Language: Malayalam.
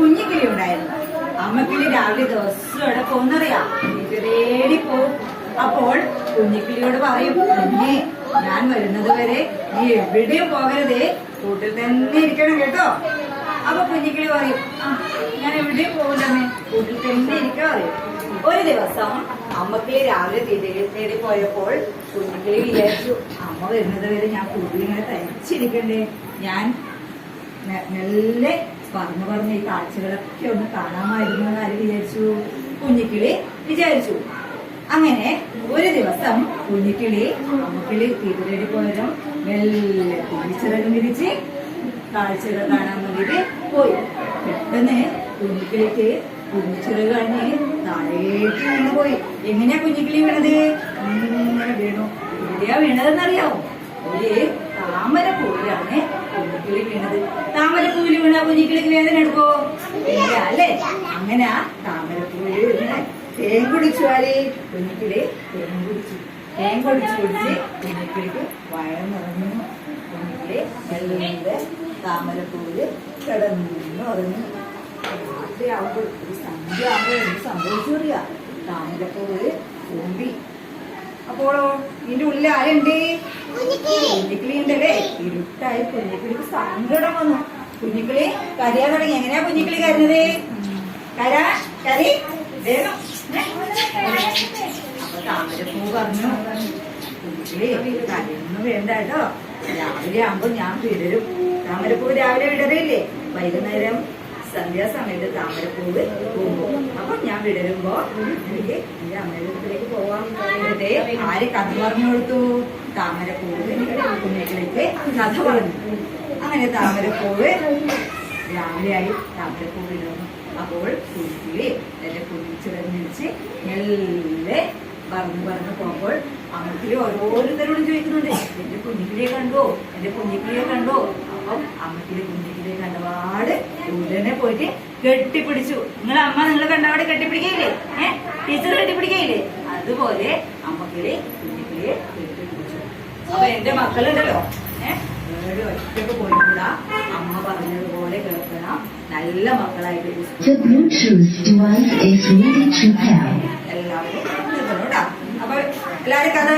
കുഞ്ഞിക്കിളി ഉണ്ടായിരുന്നു അമ്മക്കിളി രാവിലെ ദിവസം ഇവിടെ പോകുന്നറിയാം തേടി പോവും അപ്പോൾ കുഞ്ഞിക്കിളിയോട് പറയും കുഞ്ഞെ ഞാൻ വരുന്നത് വരെ നീ എവിടെയും പോകരുതേ. കൂട്ടിൽ തന്നെ ഇരിക്കണം കേട്ടോ. അപ്പൊ കുഞ്ഞിക്കിളി പറയും ഞാൻ എവിടെയും പോകില്ലമ്മേ കൂട്ടിൽ തന്നെ ഇരിക്കാൻ പറയും. ഒരു ദിവസം അമ്മക്കിളി രാവിലെ തേടി തേടി പോയപ്പോൾ കുഞ്ഞിക്കിളി വിചാരിച്ചു അമ്മ വരുന്നത് വരെ ഞാൻ കൂട്ടിൽ ഇങ്ങനെ തനിച്ചിരിക്കണ്ടേ. ഞാൻ നല്ല പറഞ്ഞു പറഞ്ഞ ഈ കാഴ്ചകളൊക്കെ ഒന്ന് കാണാമായിരുന്നു എന്ന് ആര് വിചാരിച്ചു? കുഞ്ഞിക്കിളി വിചാരിച്ചു. അങ്ങനെ ഒരു ദിവസം കുഞ്ഞിക്കിളി അമ്മക്കിളി തീരടി പോയതും മെല്ലെ തിരിച്ചിറങ്ങി തിരിച്ച് കാഴ്ചകൾ കാണാൻ വേണ്ടിയിട്ട് പോയി. പെട്ടെന്ന് കുഞ്ഞിക്കിളിക്ക് കുഞ്ഞിച്ചിറക് കഴിഞ്ഞ് താഴേക്ക് പോയി എങ്ങനെയാ കുഞ്ഞിക്കിളി വീണത്? ഇങ്ങനെ വീണു. എവിടെയാ വീണതെന്നറിയാമോ ഒരു താമര പൂവിലാണ് കുഞ്ഞിക്കിളി വീണത്. താമര പൂവിൽ വീണ കുഞ്ഞിക്കിളിക്ക് വേദന എടുക്കോ? ഇല്ല അല്ലേ? അങ്ങനെ ആ പൂവിൽ വീണ തേൻ കുടിച്ചു അല്ലെ കുഞ്ഞിക്കിളി തേൻ കുടിച്ചു. തേൻ കുടിച്ചു കുടിച്ച് കുഞ്ഞിക്കിളിക്ക് വയറ് നിറഞ്ഞു. കുഞ്ഞിക്കിളി താമര പൂവിൽ കിടന്നു പറഞ്ഞു. രാത്രിയാവുമ്പോൾ ഒരു സന്ധ്യ ആവുമ്പോൾ എന്ത് സംഭവിച്ചു താമര താമരപ്പൂവിൽ കൂമ്പി അപ്പോളോ ഇതിന്റെ ഉള്ളിൽ ആരുണ്ട്? കുഞ്ഞിക്കിളി ഉണ്ടല്ലേ ഇരുട്ടായി കുഞ്ഞിക്കിളിക്ക് സങ്കടം വന്നു. കുഞ്ഞിക്കിളി കരയാൻ തുടങ്ങി. എങ്ങനെയാ കുഞ്ഞിക്കിളി കരുന്നത് കര കരി താമരപ്പൂ പറഞ്ഞു. കുഞ്ഞിക്കിളി കരയൊന്നും വേണ്ട കേട്ടോ. രാവിലെ ആകുമ്പോ ഞാൻ വിടരും. താമരപ്പൂ രാവിലെ വിടറില്ലേ വൈകുന്നേരം സന്ധ്യാസമയത്ത് താമരപ്പൂവ് പോകും. അപ്പൊ ഞാൻ വിടരുമ്പോ എനിക്ക് എന്റെ അമ്മയുടെ അടുത്തേക്ക് പോവാൻ ആര് കഥ പറഞ്ഞു കൊടുത്തു? താമരപ്പൂവ്. കുഞ്ഞേക്കിലേക്ക് കഥ പറഞ്ഞു. അങ്ങനെ താമരപ്പൂവ് രാവിലെയായി താമരപ്പൂവ് ഇടുന്നു അപ്പോൾ കുഞ്ഞിക്കിളി എന്റെ കുഞ്ഞിച്ചിറങ്ങിച്ച് മെല്ലെ പറഞ്ഞു പറഞ്ഞു പോകുമ്പോൾ അമ്മക്കിളി ഓരോരുത്തരോടും ചോദിക്കുന്നുണ്ട് എന്റെ കുഞ്ഞിക്കിളിയെ കണ്ടോ? എന്റെ കുഞ്ഞിക്കിളിയെ കണ്ടോ? അപ്പം അമ്മക്കിളി കുഞ്ഞിക്കിളിയെ കണ്ടപാട് ഉടനെ പോയിട്ട് കെട്ടിപ്പിടിച്ചു. നിങ്ങളെ അമ്മ നിങ്ങളെ കണ്ടപാട് കെട്ടിപ്പിടിക്കയില്ലേ? ഏഹ് ടീച്ചർ കെട്ടിപ്പിടിക്കയില്ലേ? അതുപോലെ അമ്മക്കിളി കുഞ്ഞിക്കിളിയെ കെട്ടിപ്പിടിച്ചു. അപ്പൊ എന്റെ മക്കളുണ്ടല്ലോ. ഏഹ് ഒറ്റയ്ക്ക് പോയിട്ടില്ല അമ്മ പറഞ്ഞതുപോലെ കേൾക്കണം. നല്ല മക്കളായിട്ട്. എല്ലാവരും അപ്പൊ എല്ലാവരും കഥ